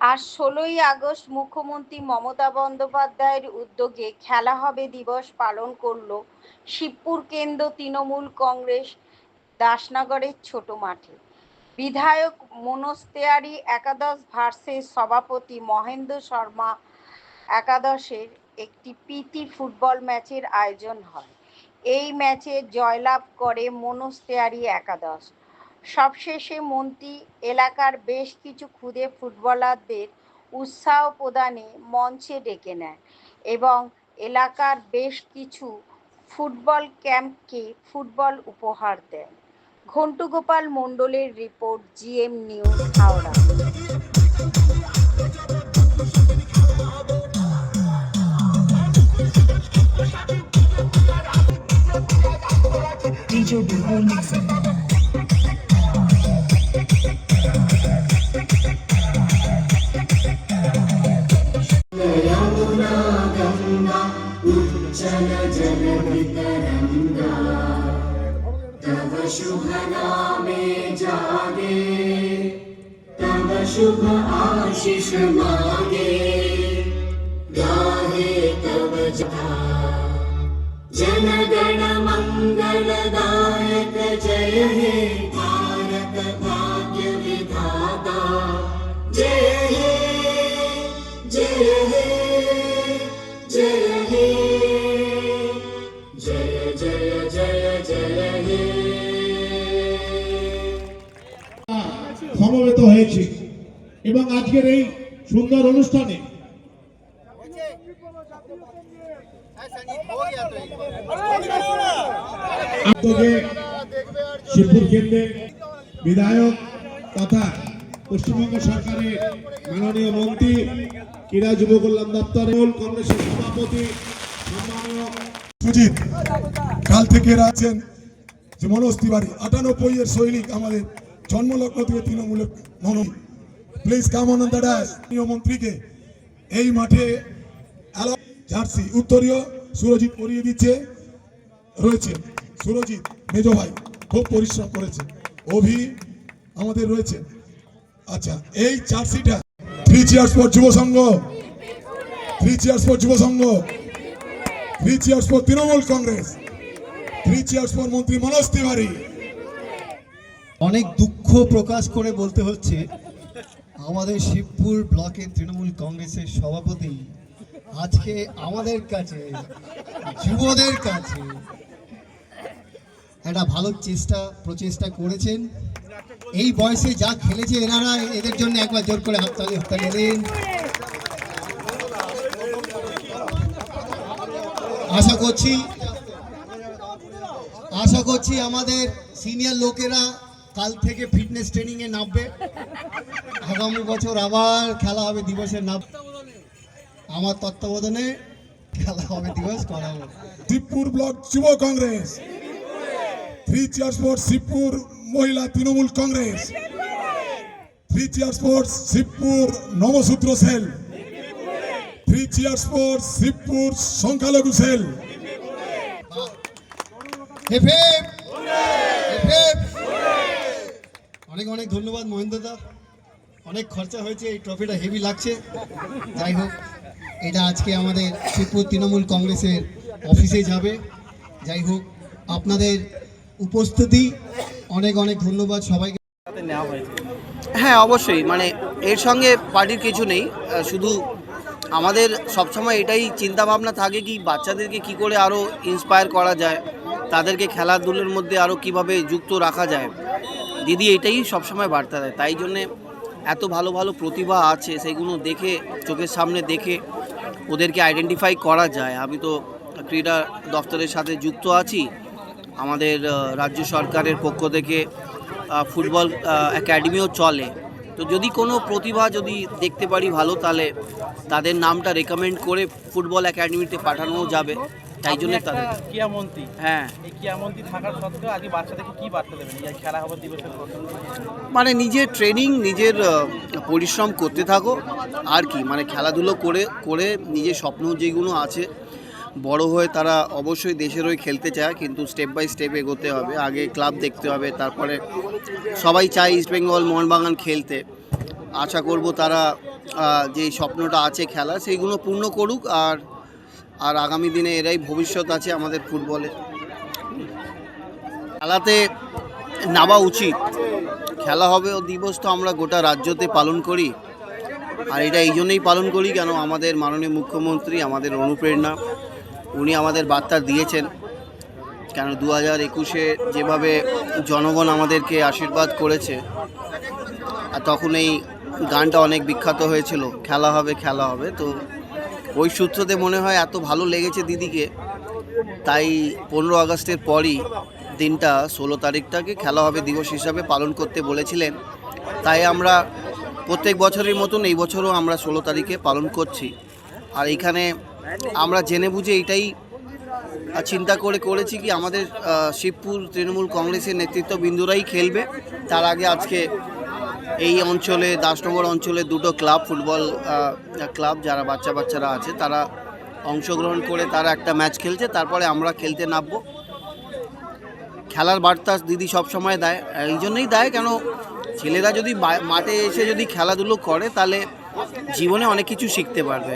আজ ষোলোই আগস্ট মুখ্যমন্ত্রী মমতা বন্দ্যোপাধ্যায়ের উদ্যোগে খেলা হবে দিবস পালন করল শিবপুর কেন্দ্র তৃণমূল কংগ্রেস দাসনগরের ছোট মাঠে। বিধায়ক মনোজ তেওয়ারি একাদশ ভার্সের সভাপতি মহেন্দ্র শর্মা একাদশের একটি প্রীতি ফুটবল ম্যাচের আয়োজন হয়। এই ম্যাচে জয়লাভ করে মনোজ তেওয়ারি একাদশ। সবশেষে মন্ত্রী এলাকার বেশ কিছু ক্ষুদে ফুটবলারদের উৎসাহ প্রদানে মঞ্চে ডেকে নেন এবং এলাকার বেশ কিছু ফুটবল ক্যাম্পকে ফুটবল উপহার দেন ঘন্টু গোপাল মণ্ডলের report, GM news, Howrah DJ Mixer. तव शुभ नामे जागे, तव शुभ आशीष मागे, गाहे तव जथा जन गण मंगलदायक जय हे সমবেত হয়েছে। এবং আজকের এই সুন্দর অনুষ্ঠানে আচ্ছা, শিবপুর কেন্দ্রে বিধায়ক তথা পশ্চিমবঙ্গ সরকারের মাননীয় মন্ত্রী, ক্রীড়া যুব কল্যাণ দপ্তর কংগ্রেসের সভাপতি সুজিত, কাল থেকে এরা আছেন যে মনোজ তিওয়ারি আটানব্বই এর সৈনিক আমাদের জন্মলগ্ন থেকে তৃণমূলের Manoj please come on the মন্ত্রীকে এই মাঠে জার্সি, উত্তরীয় সুরজিৎ পরিয়ে দিচ্ছে, রয়েছে সুরজিৎ মেজ ভাই, খুব পরিশ্রম করেছে। অভি আমাদের রয়েছে। আচ্ছা এই জার্সিটা থ্রি চেয়ার্স ফর যুব সংঘ। Three cheers for Yuva Sangha. Three cheers for Trinamool Congress. Three cheers for মন্ত্রী মনোজ তিওয়ারি। অনেক দুঃখ প্রকাশ করে বলতে হচ্ছে, আমাদের শিবপুর ব্লকের তৃণমূল কংগ্রেসের সভাপতি আজকে আমাদের কাছে, যুবদের কাছে একটা ভালো চেষ্টা, প্রচেষ্টা করেছেন। এই বয়সে যা খেলেছে এনারা, এদের জন্য একবার জোর করে হাততালি হাততালি দিন। আশা করছি আশা করছি আমাদের সিনিয়র লোকেরা কাল থেকে ফিটনেস ট্রেনিং এ নামবে। আগামী বছর আবার খেলা হবে, দিবসের নাম। আমার তত্ত্বাবধানে খেলা হবে, দিবস করা হবে। Shibpur block Yuva Congress. Three cheers for Shibpur মহিলা Trinamool Congress three cheers for Shibpur নবসূত্র cell three cheers for Shibpur সংখ্যালঘু সেল। অনেক অনেক ধন্যবাদ মহেন্দ্রদা অনেক খরচা হয়েছে, এই ট্রফিটা হেভি লাগছে। যাই হোক, এটা আজকে আমাদের শিবপুর তৃণমূল কংগ্রেসের অফিসে যাবে। যাই হোক, আপনাদের উপস্থিতি। অনেক অনেক ধন্যবাদ সবাইকে। হ্যাঁ অবশ্যই। মানে এর সঙ্গে পার্টির কিছু নেই। শুধু আমাদের সবসময় এটাই চিন্তা ভাবনা থাকে কি বাচ্চাদেরকে কি করে আরও ইন্সপায়ার করা যায়, তাদেরকে খেলাধুলোর মধ্যে আরও কীভাবে যুক্ত রাখা যায়। দিদি এটাই সবসময় বার্তা দেয়। তাই জন্যে এত ভালো ভালো প্রতিভা আছে সেইগুলো দেখে, চোখের সামনে দেখে ওদেরকে আইডেন্টিফাই করা যায়। আমি তো ক্রীড়া দপ্তরের সাথে যুক্ত আছি। আমাদের রাজ্য সরকারের পক্ষ থেকে ফুটবল একাডেমিও চলে। তো যদি কোনো প্রতিভা যদি দেখতে পারি ভালো তাহলে তাদের নামটা রেকমেন্ড করে ফুটবল একাডেমিতে পাঠানো যাবে। তাই জন্য তাদের হ্যাঁ। এই থাকার সত্ত্বেও আজকে বাচ্চাদেরকে কি বার্তা দেবেন? এই খেলা হবে দিবসের মানে নিজের ট্রেনিং নিজের পরিশ্রম করতে থাকো। আর কি মানে খেলাধুলো করে করে নিজের স্বপ্ন যেগুলো আছে বড় হয়ে তারা অবশ্যই দেশের হয়ে খেলতে চায়, কিন্তু স্টেপ বাই স্টেপ এগোতে হবে, আগে ক্লাব দেখতে হবে, তারপরে সবাই চায় ইস্টবেঙ্গল মোহনবাগান খেলতে। আশা করব তারা যে স্বপ্নটা আছে খেলা, সেইগুলো পূর্ণ করুক আর আর আগামী দিনে এরাই ভবিষ্যৎ আছে আমাদের ফুটবলে। খেলাতে নামা উচিত। খেলা হবে ও দিবস তো আমরা গোটা রাজ্যতে পালন করি। আর এটা এই জন্যই পালন করি কেন? আমাদের মাননীয় মুখ্যমন্ত্রী, আমাদের অনুপ্রেরণা। উনি আমাদের বার্তা দিয়েছেন। কেন দু হাজার একুশে যেভাবে জনগণ আমাদেরকে আশীর্বাদ করেছে, আর তখন এই গানটা অনেক বিখ্যাত হয়েছিল, খেলা হবে খেলা হবে। তো ওই সূত্রতে মনে হয় এত ভালো লেগেছে দিদিকে, তাই পনেরো আগস্টের পরই দিনটা ষোলো তারিখটাকে খেলা হবে দিবস হিসাবে পালন করতে বলেছিলেন। তাই আমরা প্রত্যেক বছরের মতন এই বছরও আমরা ষোলো তারিখে পালন করছি। আর এইখানে আমরা জেনে বুঝে এইটাই আহ, চিন্তা করে করেছি কি আমাদের শিবপুর তৃণমূল কংগ্রেসের নেতৃত্ববৃন্দুরাই খেলবে। তার আগে আজকে এই অঞ্চলে দাসনগর অঞ্চলে দুটো ক্লাব ফুটবল ক্লাব যারা বাচ্চা বাচ্চারা আছে তারা অংশগ্রহণ করে তারা একটা ম্যাচ খেলছে। তারপরে আমরা খেলতে নামবো। খেলার বার্তা দিদি সব সময় দেয় এই জন্যই দেয় কেন? ছেলেরা যদি মাঠে এসে যদি খেলাধুলো করে তাহলে জীবনে অনেক কিছু শিখতে পারবে।